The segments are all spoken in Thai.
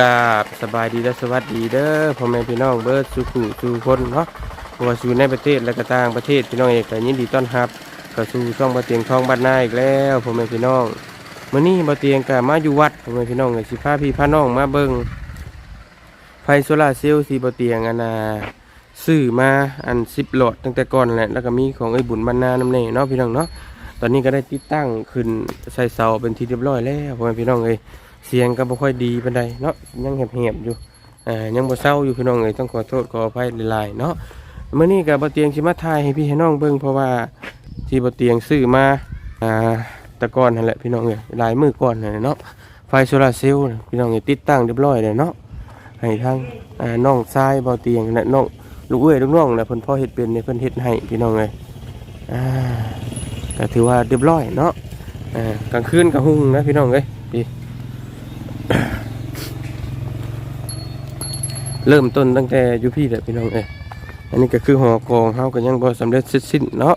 กราบสบายดีและสวัสดีเด้อพ่อแม่พี่น้องเบิร์ดสุขุสุคนเนาะบวาสู่ในประเทศและก็ต่างประเทศพี่น้องเอกก็ยินดีต้อนรับเข้าสู่ช่องบะเตียงทองบ้านนาอีกแล้วพ่อแม่พี่น้องมื้อนี้บะเตียงก็มาอยู่วัดพ่อแม่พี่น้องเลยสิพาพี่พาน้องมาเบิ่งไฟโซลาร์เซลล์สีบะเตียงอันน่ะซื้อมาอัน10หลอดตั้งแต่ก่อนแหละแล้วก็มีของไอ้บุญบ้านานำเน่เนาะพี่น้องเนาะ อนนี้ก็ได้ติดตั้งขึ้นใส่เสาเป็นที่เรียบร้อยแล้วพ่อแม่พี่น้องเอ้ยเสียงก็บ่ค่อยดีปานใดเนาะยังแหบๆอยู่อ่ายังบ่เศร้าอยู่พี่น้องเอ้ยต้องขอโทษขออภัยหลายๆเนาะเมื้อนี้ก็บ่เตียงสิมาถ่ายให้พี่ให้น้องเบิ่งเพราะว่าที่บ่เตียงซื้อมาอ่าตะกอนนั่นแหละพี่น้องเอ้ยหลายมื้อก่อนนั่นแหละเนาะไฟโซลาเซลล์พี่น้องเอ้ยติดตั้งเรียบร้อยแล้วเนาะให้ทางอ่าน้องชายบ่เตียงและน้องลูกเอ้ยลูกน้องน่ะเพิ่นพอเฮ็ดเป็นเนี่ยเพิ่นเฮ็ดให้พี่น้องเอ้ยอ่า ก็ถือว่าเรียบร้อยเนาะอ่ากลางคืนก็หุ่งนะพี่น้องเอ้ยพี่เริ่มต้นตั้งแต่อยุพี่แหละพี่น้องเอ้ยอันนี้ก็คือหอกองเฮาก็ยังบ่สำเร็จเสร็จสิ้นเนาะ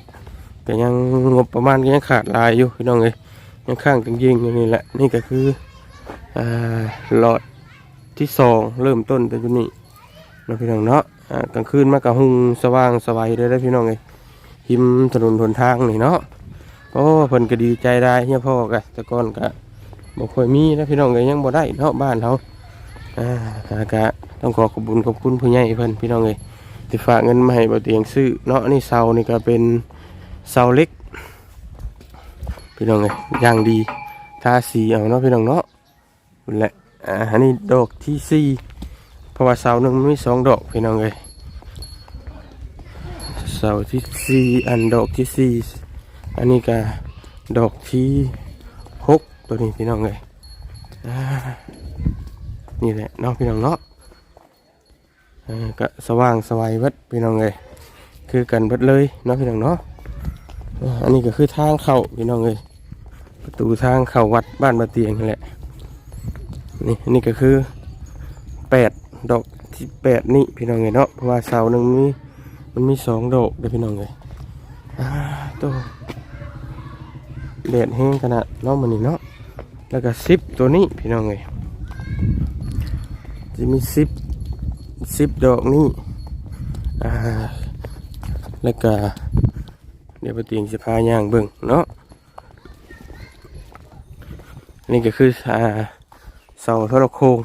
ก็ยังงบประมาณก็ยังขาดลายอยู่พี่น้องเอ้ยยังข้างจังยิงอยู่นี่แหละนี่ก็คืออ่าหลอดที่สองเริ่มต้นแต่ตัวนี้นะพี่น้องเนาะอ่ากลางคืนมาก็หุงสว่างสวัยเลยได้พี่น้องเอ้ยหิมถนนหนทางนี่เนาะ โอ้เพิ่นก็ดีใจได้เฮียพ่อกะแต่ก่อนก็บ่ค่อยมีนะพี่น้องเอ้ยยังบ่ได้เนาะบ้านเฮาอ่าก็ต้องขอขอบคุณขอบคุณผู้ใหญ่เพิ่นพี่น้องเลยที่ฝากเงินมาให้บ่เตียงซื้อเนาะนี่เสานี่ก็เป็นเสาเล็ก พี่น้องเลยอย่างดีทาสีเอาเนาะพี่น้องเนาะนั่แหละอ่าอันนี้ดอกที่สี่เพราะว่าเสาหนึ่งมันมีสองดอกพี่น้องเลยเสาที่สี่อันดอกที่สี่ อันนี้ก็ดอกที่หกตัวนี้พี่น้องเลยนี่แหละเนาะพี่น้องเนาะก็สว่างสวัยเบิดพี่น้องเลยคือกันเบิดเลยเนาะพี่น้องเนาะอันนี้ก็คือทางเข้าพี่น้องเลยประตูทางเข้าวัดบ้านบาเตียงนี่แหละนี่อันนี้ก็คือแปดดอกที่แปดนี่พี่น้องเลยเนาะเพราะว่าเสาหนึ่งมีมันมีสองดอกเด้อพี่น้องเลยอ่าตัว แดดแห้งขนาดเนาะมันนี่เนาะแล้วก็ซิปตัวนี้พี่น้องเลยจะมีซิปสิบดอกนี่อ่าแล้วก็เดี๋ยวปเตียงสิพาย่างเบิ่งเนาะนี่ก็คืออ่าเสาโทรโคง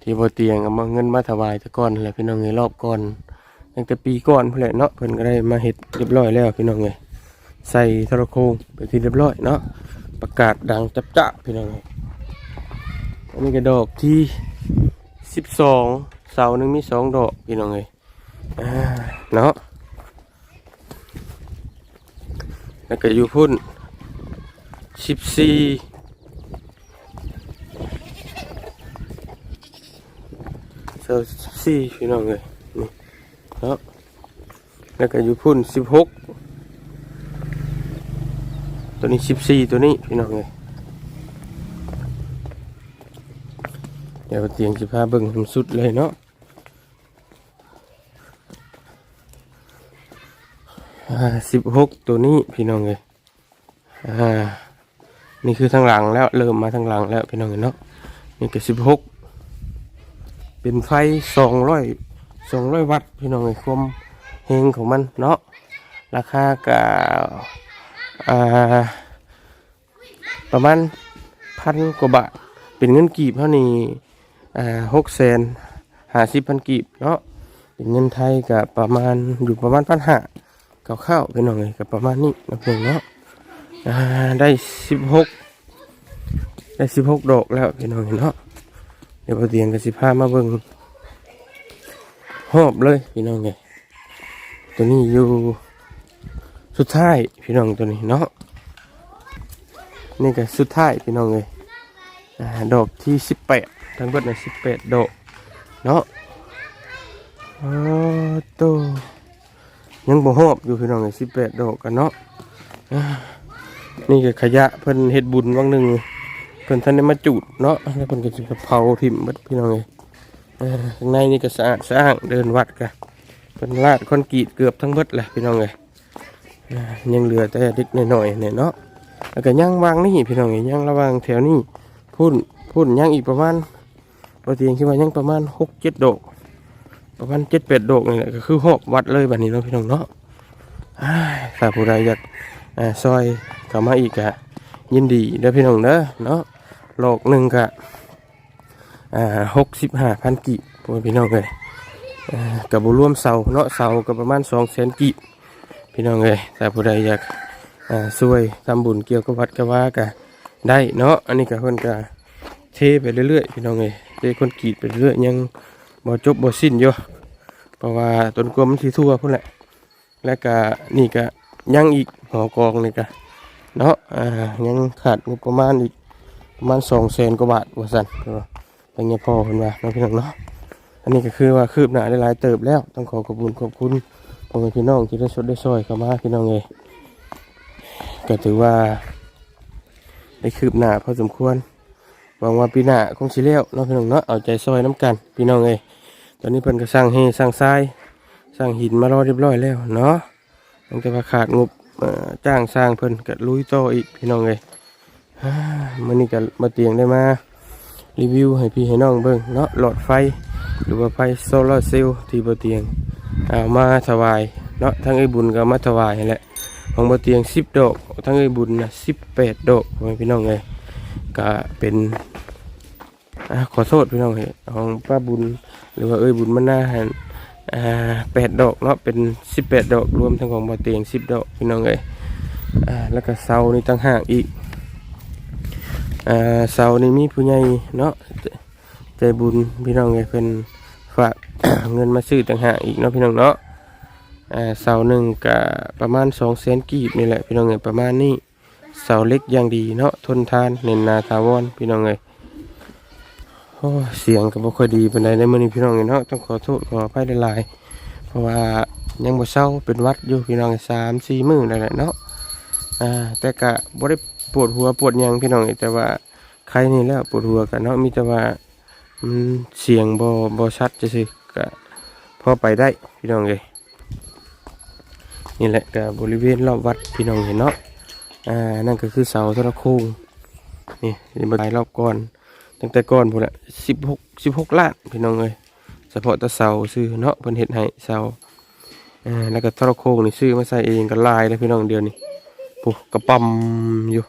ที่บเตียงเอามาเงินมาถวายต่ก่อนแหละพี่น้องในรอบก่อนตั้งแต่ปีก่อนเพื่อนเนาะเพิ่นก็ได้มาเฮ็ดเรียบร้อยแล้วพี่น้องเลย ใส่ทรโคงไปนที่เรียบร้อยเนาะประกาศดังจับจ้าพี่น้องเลยอันนี้ก็ดอกที่สิบสองเสาหนึ่งมีสองดอกพี่น้องเลยเนาะแล้วก็อยู่พุ่นสิบสี่เสาสิบสี่พี่น้องเลยนี่เนาะแล้วก็อยู่พุ่นสิบหก ตัวนี้สิบสี่ตัวนี้พี่น้องเลยเดี๋ยวเตียงสิพาเบิ่งให้มันสุดเลยเนาะสิบหกตัวนี้พี่น้องเลยอ่านี่คือทางหลังแล้วเริ่มมาทางหลังแล้วพี่น้องเห็นเนาะนี่ก็สิบหกเป็นไฟสองร้อยสองร้อยวัตต์พี่น้องเลยความเฮงของมันเนาะราคาก็ อ่าประมาณพันกว่าบาทเป็นเงินกีบเท่านี้อ่าหกแสนห้าสิบพันกีบเนาะเป็นเงินไทยก็ประมาณอยู่ประมาณพันห้าข้าวๆไปหน่อยกับประมาณนี้นะเพื่อนเนาะอ่าได้สิบหกได้สิบหกดอกแล้วพี่น้องเนาะเดี๋ยวพอเตียงกับสิบห้ามาเบิ่งหอบเลยพี่น้องไงตัวนี้อยู่ สุดท้ายพี่น้องตัวนี้เนาะนี่ก็สุดท้ายพี่น้องเลยอดอกที่สิบแปดทั้งหมดในสิบแปดดอกเนาะอ๋อตัวยังบ่หอบอยู่พี่น้องไอ้สิบแปดดอกกันเนาะนี่ก็ขยะเพิ่นเฮ็ดบุญวังหนึ่งเพิ่นท่านได้มาจูดเนาะแล้วเพิ่นก็สิเผาถิ่มเบิดพี่น้องเอ้ยข้างในนี่ก็สะอาดสะอ้างเดินวัดกันเพิ่นลาดคอนกรีตเกือบทั้งเบิดแหละพี่น้องเอ้ย ยังเหลือแต่เล็กหน้อยๆเนี่ยเนาะแล้วก็ย่างวางนี่พี่น้องเอ้ยย่างระวางแถวนี้พุ่นพุ่นย่างอีกประมาณบ่เตียงคิดว่ายังประมาณหกเจ็ดดอกประมาณเจ็ดแปดดอกนี่แหละก็คือหอบวัดเลยแบบนี้เนาะพี่น้องเนาะอ้ายถ้าผู้ใดอยากอ่าซอยเข้ามาอีกอะยินดีเด้อพี่น้องเด้อเนาะโลกหนึ่งกะอ่าหกสิบห้าพันกิพี่น้องเลยกับบุรวมเสาเนาะเสากับประมาณสองแสนกิ พี่น้องเลยถ้าผู้ใดอยากอ่าช่วยทำบุญเกี่ยวกับวัดกับว่ากะได้เนาะอันนี้ก็เพิ่นกะเทไปเรื่อยๆพี่น้องเลยเทคนกีดไปเรื่อยๆยังบ่จบบ่สิ้นอยู่เพราะว่าต้นกลมมันที่ทั่วพุ่นแหละ และก็นี่ก็ยังอีกหอกองนี่ก็เนาะอ่ายังขาดงบประมาณอีกประมาณสองแสนกว่าบาทว่าสั่นเออเป็นไงพ่อคุณว่าเนาะพี่น้องเนาะอันนี้ก็คือว่าคืบหน้าได้หลายเติบแล้วต้องขอขอบคุณขอบคุณ พ่อแม่พี่น้องที่ได้ชดได้ซอยเข้ามาพี่น้องเลยก็ถือว่า ได้คืบหน้าพอสมควรหวังว่าปีหน้าคงสิเลี้ยวเนาะพี่น้องเนาะเอาใจซอยน้ำกัน พี่น้องเลยตอนนี้เพิ่นก็สร้างเฮสร้างทรายสร้างหินมารอเรียบร้อยแล้วเนาะตั้งแต่ว่าขาดงบจ้างสร้างเพิ่นก็ลุยต่ออีกพี่น้องเลยฮ่ามื้อนี้ก็มาเตียงได้มารีวิวให้พี่ให้น้องเบิ่งเนาะหลอดไฟ หรือว่าไฟโซลาร์เซลล์ที่บ่เตียง เอามาถวายเนาะทั้งไอ้บุญก็มาถวายนั่นแหละของบ่เตียง10ดอกทั้งไอ้บุญนะ18ดอกพ่อแม่พี่น้องเลยก็เป็นอขอโทษพี่น้องเฮ้ยของป้าบุญหรือว่าเอ้ยบุญมันน่าหันอ่าแปดดอกเนาะเป็นสิบแปดดอกรวมทั้งของบ่อเตียงสิบดอกพี่น้องเอ้ยแล้วก็เสานี่ตั้งห่างอีกเสานี่มีผู้ใหญ่เนาะใจบุญพี่น้องเอ้ยเป็น ฝากเงินมาซื้อต่างหากอีกเนาะพี่น้องเนาะอ่าเสาหนึ่งก็ประมาณสองแสนกีบนี่แหละพี่น้องเอ้ยประมาณนี้เสาเล็กอย่างดีเนาะทนทานเน้นนาถาวรพี่น้องเอ้ยโอ้เสียงก็บ่ค่อยดีปานใดในมื้อนี้พี่น้องเนาะต้องขอโทษขออภัยหลายๆเพราะว่ายังบ่เศร้าเป็นวัดอยู่พี่น้องสามสี่มื้อนั่นแหละเนาะอ่าแต่ก็บ่ได้ปวดหัวปวดหยังพี่น้องแต่ว่าใครนี่แล้วปวดหัวกันเนาะมีแต่ว่า มันเสียงบ่บ่ชัดจังซี่ก็พอไปได้พี่น้องเอ้ยนี่แหละก็บริเวณรอบวัดพี่น้องเห็นเนาะอ่านั่นก็คือเสาโทรโคงนี่นี่บ่ไดรอบก่อน ตั้งแต่ก่อนพุ่นละสิบหกสิบหกล้านพี่น้องเลยเฉพาะตะเสาซื้อเนาะเพิ่นเฮ็ดให้เสาอ่าแล้วก็ทรโคงนี่ซื้อมาใส่เองก็ลายแล้วพี่น้องเดียวนี่ปุ๊กระปั๊มอยู่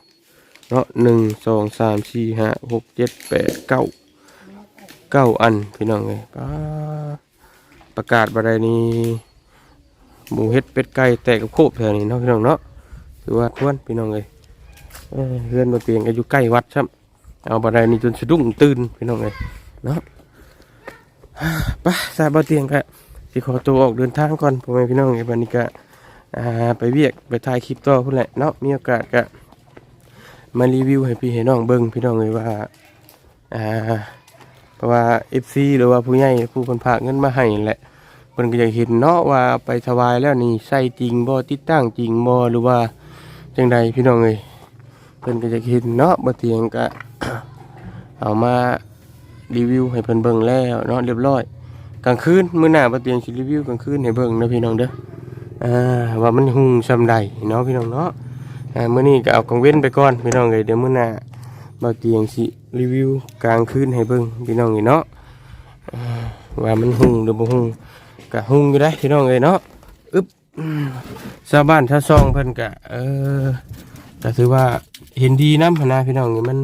เนาะหนึ่งสองสามสี่ห้าหกเจ็ดแปดเก้า เก้าอันพี่น้องเลยป้าประกาศบัดใดนี้หมูเฮ็ดเป็ดไก่แตกกับโคบแถวนี้เนาะพี่น้องเนาะถือว่าควรพี่น้องเลยเพื่อนมาเตียงก็อยู่ใกล้วัดครับเอาบันไดนี่จนสะดุ้งตื่นพี่น้องเลยเนาะไปสาบ่เตียงก็สิขอตัวออกเดินทางก่อนพ่อแม่พี่น้องไอ้บันนี้ก็ไปเวียกไปถ่ายคลิปต่อพุ่นแหละเนาะมีโอกาสก็มารีวิวให้พี่ให้น้องเบิ่งพี่น้องเลยว่าอ่า ราะว่า FC หรือว่าผู้ใหญ่ผู้คนพากเงินมาให้แหละเพิ่นก็อยากเห็นเนาะว่าไปถวายแล้วนี่ใส่จริงบ่ติดตั้งจริงบ่หรือว่าจังใดพี่น้องเอ้ยเพิ่นก็จะเห็นเนาะบ่เตียงก็เอามารีวิวให้เพิ่นเบิ่งแล้วเนาะเรียบร้อยกลางคืนมื้อหน้าบ่เตียงสิรีวิวกลางคืนให้เบิ่งนะพี่น้องเด้ออ่าว่ามันหุงซำใดเนาะพี่น้องเนาะอ่ามื้อนี้ก็เอากลางเว้นไปก่อนพี่น้องเอ้ยเดี๋ยวมื้อหน้าบ่เตียงสิ รีวิวกลางคืนให้เบิ่งพี่น้องเอ้ยเนาะว่ามันหุงหรือบ่หุงก็หุงอยู่ได้พี่น้องเอ้ยเนาะอึ๊บชาวบ้านชาวซองเพิ่นก็เออก็ถือว่าเห็นดีน้ำพนนาพี่น้องนี่มัน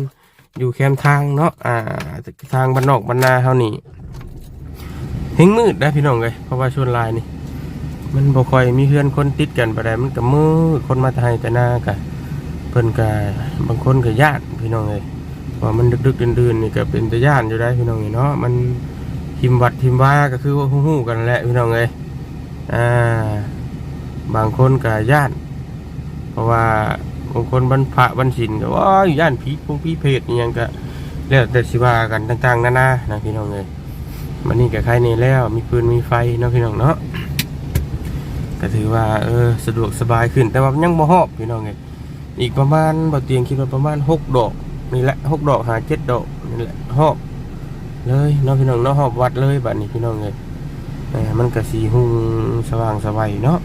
อยู่แคมทางเนาะอ่าทางบ้านนอกบ้านนาเท่านี้เฮงมืดได้พี่น้องเลยเพราะว่าชวนลายนี่ มันบ่ค่อยมีเพื่อนคนติดกันไปได้มันก็มืดคนมาไทยแต่หน้ากะเพิ่นกะบางคนก็ญาติพี่น้องเลย ว่ามันดึกๆดื่นๆนี่ก็เป็นแต่าติอยู่ได้พี่น้องเนาะมันทิมวัดทิมว่าก็คือว่าฮู้ๆกันแหละพี่น้องเลยอ่าบางคนก็ญาติเพราะว่าบางคนบรรพะบรรศินก็ว่าอยู่ย่านผีพวกผีเพศนี่ยังก็แล้วแต่สิว่ากันต่างๆนานานะพี่น้องเลยมันนี่กับใครนี่แล้วมีปืนมีไฟเนาะพี่น้องเนาะก็ถือว่าเออสะดวกสบายขึ้นแต่ว่ายังบ่ฮอบพี่น้องเลยอีกประมาณบ่เตียงคิดว่าประมาณหกดอก นี่แหละหกดอกหาเจ็ดดอกนี่แหละฮอบเลยเนาะพี่น้องเนาะฮอบวัดเลยบัดนี้พี่น้องเลยมันก็สีหุงสว่างสบายเนาะ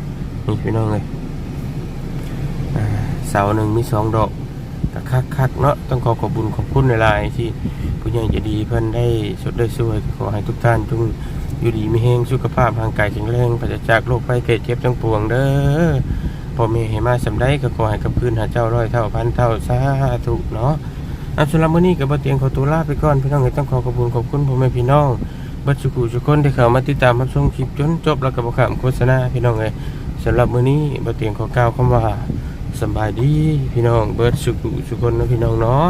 นี่พี่น้องเลยเสาหนึ่งมีสองดอกก็คักๆเนาะต้องขอขอบุญขอบคุณหลายๆที่ผู้ใหญ่จะดีเพิ่นได้สดได้ช่วยขอให้ทุกท่านจงอยู่ดีมีแฮงสุขภาพร่างกายแข็งแรงปราศจากโรคภัยไข้เจ็บทั้งปวงเด้อพ่อแม่ให้มาสำได้ก็ขอให้กับคืนหาเจ้าร้อยเท่าพันเท่าสาธุเนาะ อันสำหรับมื้อนี้กับบะเตียงขอตัวลาไปก่อนพี่น้องเอ้ยต้องขอขอบคุณขอบคุณพ่อแม่พี่น้องเบัดสุขุทุกคนที่เข้ามาติดตามรับชมคลิปจนจบแล้วก็บ่ข้ามโฆษณาพี่น้องเอ้ยสำหรับมื้อนี้บะเตียงขอกล่าวคำว่าสบายดีพี่น้องเบิร์ดสุกุสุคนนะพี่น้องเนาะ